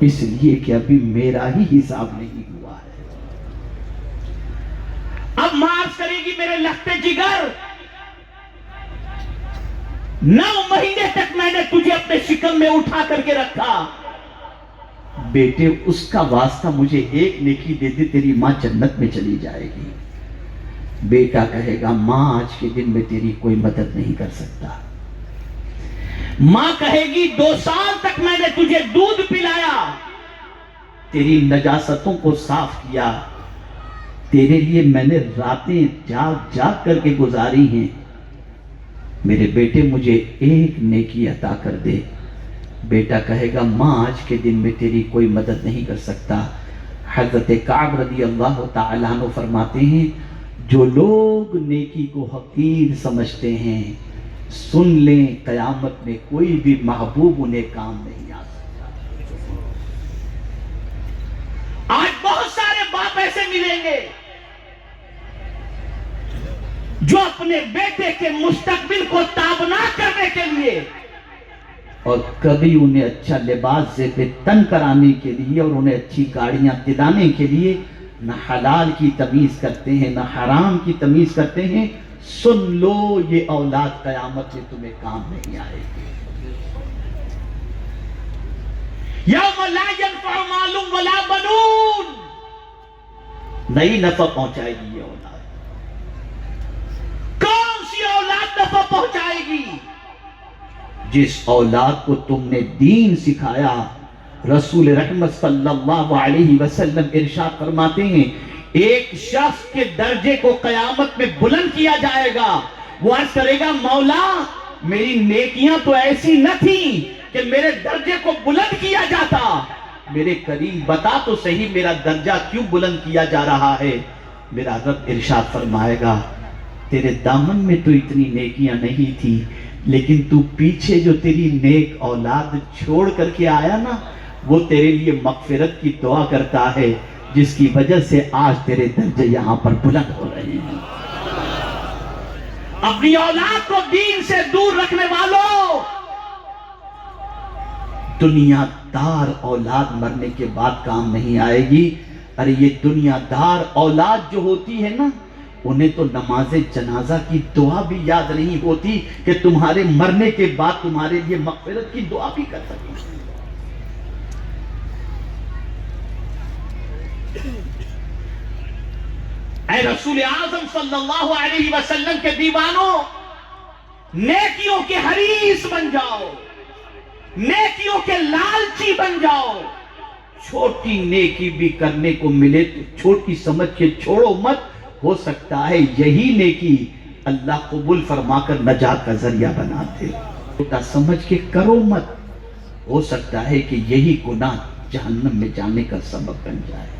اس لیے کہ ابھی میرا ہی حساب نہیں ہوا ہے۔ اب معاف کرے گی میرے لگتے جگر۔ نو مہینے تک میں نے تجھے اپنے شکم میں اٹھا کر کے رکھا۔ بیٹے، اس کا واسطہ مجھے ایک نیکی دے دے، تیری ماں جنت میں چلی جائے گی۔ بیٹا کہے گا، ماں، آج کے دن میں تیری کوئی مدد نہیں کر سکتا۔ ماں کہے گی، دو سال تک میں نے تجھے دودھ پلایا۔ تیری نجاستوں کو صاف کیا۔ تیرے لیے میں نے راتیں جاگ جاگ کر کے گزاری ہیں۔ میرے بیٹے مجھے ایک نیکی عطا کر دے۔ بیٹا کہے گا، ماں، آج کے دن میں تیری کوئی مدد نہیں کر سکتا۔ حضرت کعب رضی اللہ تعالیٰ فرماتے ہیں، جو لوگ نیکی کو حقیر سمجھتے ہیں سن لیں، قیامت میں کوئی بھی محبوب انہیں کام نہیں آ سکتا۔ آج بہت سارے باپ ایسے ملیں گے جو اپنے بیٹے کے مستقبل کو تابنا کرنے کے لیے اور کبھی انہیں اچھا لباس سے بے تن کرانے کے لیے اور انہیں اچھی گاڑیاں دلانے کے لیے نہ حلال کی تمیز کرتے ہیں، نہ حرام کی تمیز کرتے ہیں۔ سن لو، یہ اولاد قیامت میں تمہیں کام نہیں آئے گی۔ یا معلوم ولا بنون۔ نئی نفع پہنچائے گی یہ اولاد۔ کون سی اولاد نفع پہنچائے گی؟ جس اولاد کو تم نے دین سکھایا، رسول رحمت صلی اللہ علیہ وسلم ارشاد فرماتے ہیں ایک شخص کے درجے کو قیامت میں بلند کیا جائے گا۔ وہ عرض کرے گا، مولا، میری نیکیاں تو ایسی نہ تھی کہ میرے درجے کو بلند کیا جاتا۔ میرے کریم بتا تو صحیح میرا درجہ کیوں بلند کیا جا رہا ہے۔ میرا رب ارشاد فرمائے گا، تیرے دامن میں تو اتنی نیکیاں نہیں تھی لیکن تو پیچھے جو تیری نیک اولاد چھوڑ کر کے آیا نا، وہ تیرے لیے مغفرت کی دعا کرتا ہے۔ جس کی وجہ سے آج تیرے درجے یہاں پر بلند ہو رہے ہیں۔ اپنی اولاد کو دین سے دور رکھنے والوں دنیا دار اولاد مرنے کے بعد کام نہیں آئے گی۔ ارے، یہ دنیا دار اولاد جو ہوتی ہے نا، انہیں تو نماز جنازہ کی دعا بھی یاد نہیں ہوتی کہ تمہارے مرنے کے بعد تمہارے لیے مغفرت کی دعا بھی کر سکیں اے رسول اعظم صلی اللہ علیہ وسلم کے دیوانوں، نیکیوں کے حریص بن جاؤ، نیکیوں کے لالچی بن جاؤ۔ چھوٹی نیکی بھی کرنے کو ملے تو چھوٹی سمجھ کے چھوڑو مت، ہو سکتا ہے یہی نیکی اللہ قبول فرما کر نجات کا ذریعہ بناتے۔ چھوٹا سمجھ کے کرو مت، ہو سکتا ہے کہ یہی گناہ جہنم میں جانے کا سبب بن جائے۔